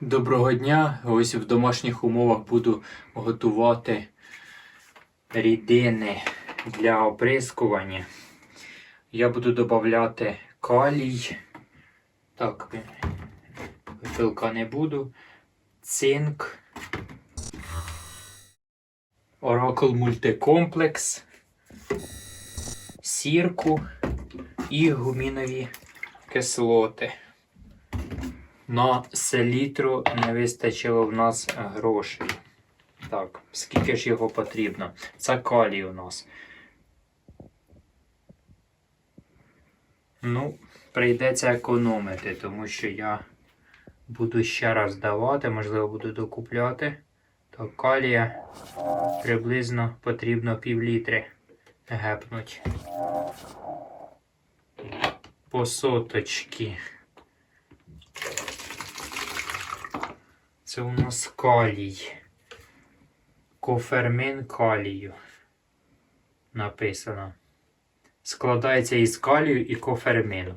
Доброго дня! Ось в домашніх умовах буду готувати рідини для оприскування. Я буду додавати калій. Так, пилка не буду. Цинк. Oracle мультикомплекс. Сірку і гумінові кислоти. На селітру не вистачило в нас грошей. Так, скільки ж його потрібно? Це калій у нас. Ну, прийдеться економити, тому що я буду ще раз давати, можливо, буду докупляти. Так, калія приблизно потрібно пів літри гепнуть. По соточки. Це у нас калій. Кофермин калію. Написано. Складається із калію і кофермину.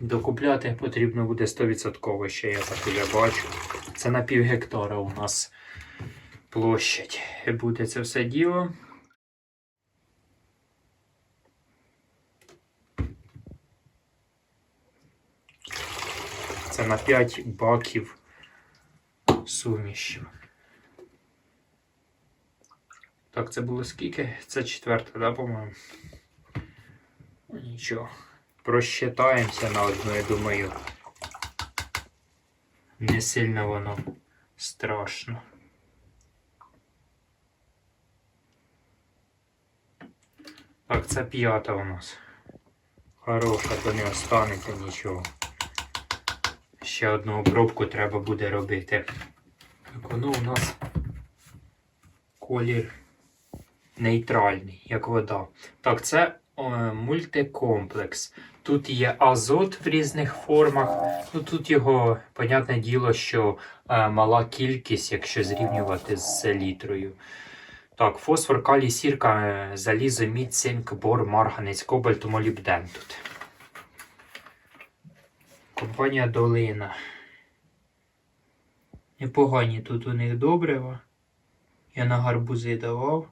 Докупляти потрібно буде 100% ще я так уже бачу. Це на пів гектара у нас площадь. Буде це все діло. Це на 5 баків сумішів. Так, це було скільки? Це четверта, да, по-моєму? Нічого. Просчитаємося на одну, я думаю. Не сильно воно страшно. Так, це п'ята у нас. Хороша, то не останеться нічого. Ще одну обробку треба буде робити. Так, воно у нас колір нейтральний, як вода. Так, це е, мультикомплекс. Тут є азот в різних формах. Ну, тут його, понятне діло, що е, мала кількість, якщо зрівнювати з селітрою. Так, фосфор, калій, сірка, е, залізо, мідь, цинк, бор, марганець, кобальт, молібден тут. Компанія Долина. Непогані тут у них добрива. Я на гарбузи давав.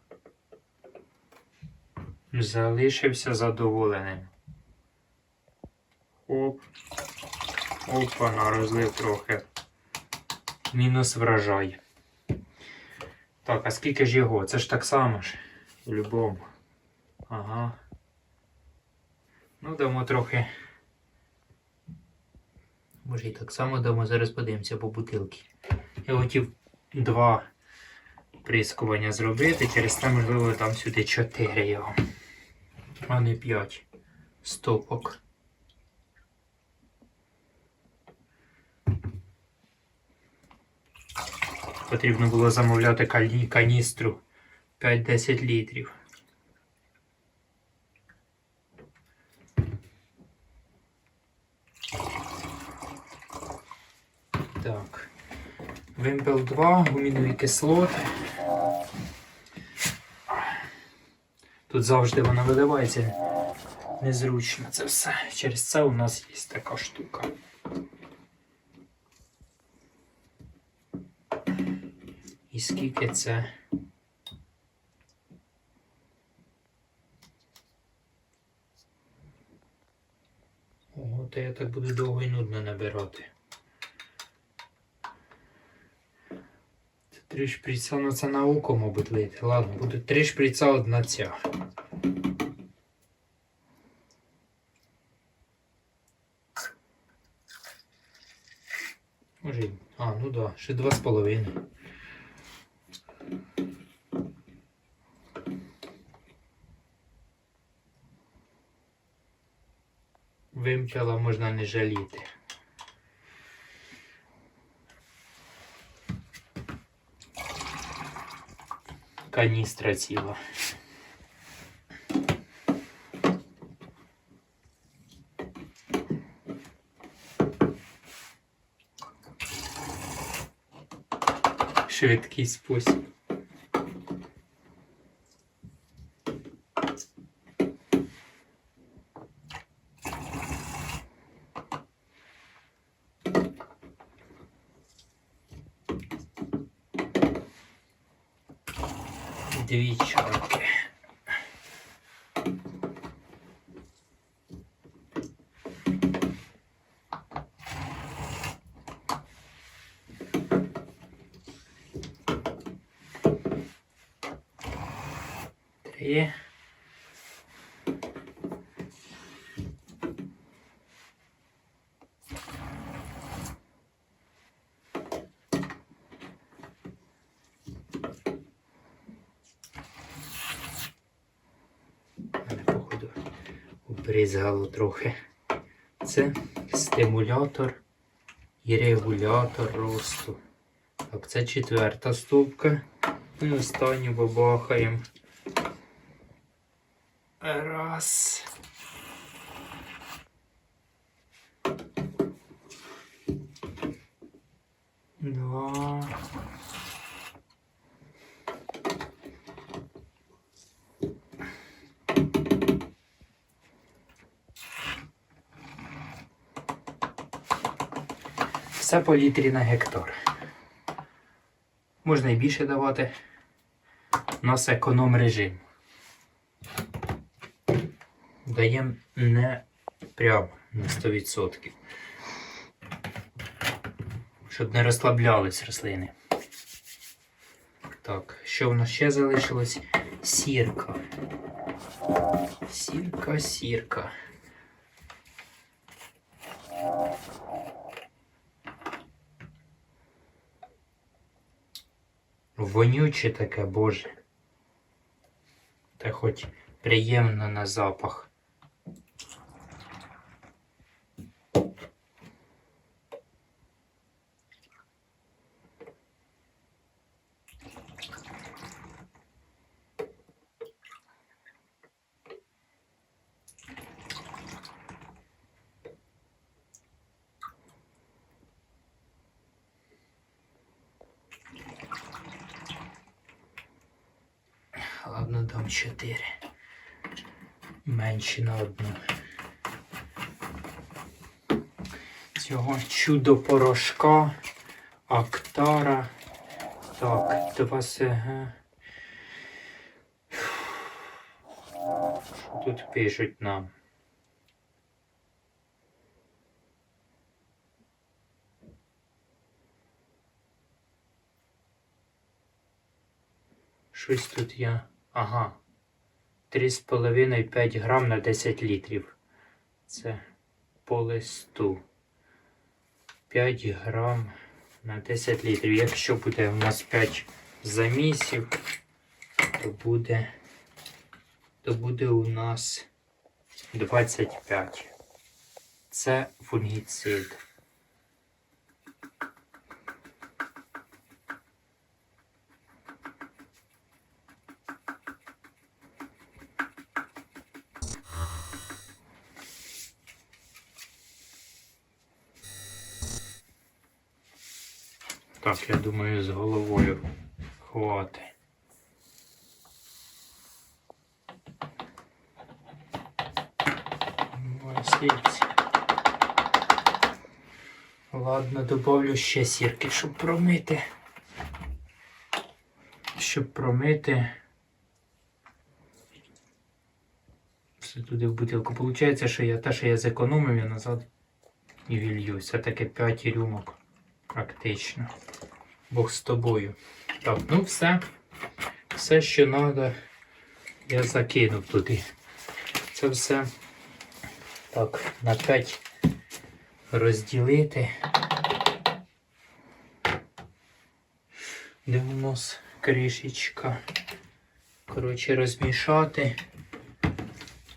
Залишився задоволеним. Оп. Опа, на розлив трохи. Мінус врожай. Так, а скільки ж його? Це ж так само ж. В любому. Ага. Ну, дамо трохи. Може і так само дамо, зараз подивимося по бутилки. Я хотів два прискування зробити, через це, можливо, там сюди 4 його, а не 5 стопок. Потрібно було замовляти каністру 5-10 літрів. Так. Вимпел 2, гумінові кислоти. Тут завжди воно виливається незручно це все. Через це у нас є така штука. І скільки це? Ого, то я так буду довго і нудно набирати. Це три шприца, ну це на око, мабуть, лити. Ладно, буде три шприца одна ця. Може, а, ну да, ще два з половиною. Вимпела можна не жаліти. Каністра ціла. Швидкий спосіб. Дві чарки. Три. Обрізало трохи. Це стимулятор і регулятор росту. Так, це четверта ступка. І останню бабахаємо. Раз. Два. Все по літрі на гектар. Можна і більше давати. У нас економ режим. Даємо не прямо на 100%. Щоб не розслаблялись рослини. Так, що в нас ще залишилось? Сірка. Сірка, сірка. Вонюче таке, боже. Та хоч приємно на запах. Ладно, дам 4. Менше на одну. Цього чудо порошка, актара. Так, два СГ. Що тут пишуть нам? Щось тут я. Ага. 3,5-5 грам на 10 літрів. Це по листу. 5 грам на 10 літрів. Якщо буде у нас 5 замісів, то буде, то буде у нас 25. Це фунгіцид. Так, я думаю, з головою хватить. Ось Ладно, добавлю ще сірки, щоб промити. Щоб промити. Все туди в бутилку. Получається, що я те, що я зекономив, я назад і вілью. Все таки 5 рюмок. Практично. Бог з тобою. Так, ну все. Все, що треба, я закинув туди. Це все так, на 5 розділити. Де у нас кришечка? Коротше, розмішати.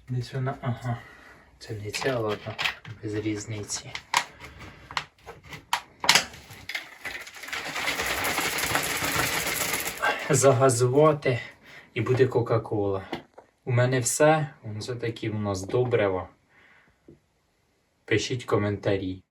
Десь вона. Ага. Це не ця, ладно, без різниці. Загазувати і буде Кока-Кола. У мене все. Це такі у нас добрива. Пишіть коментарі.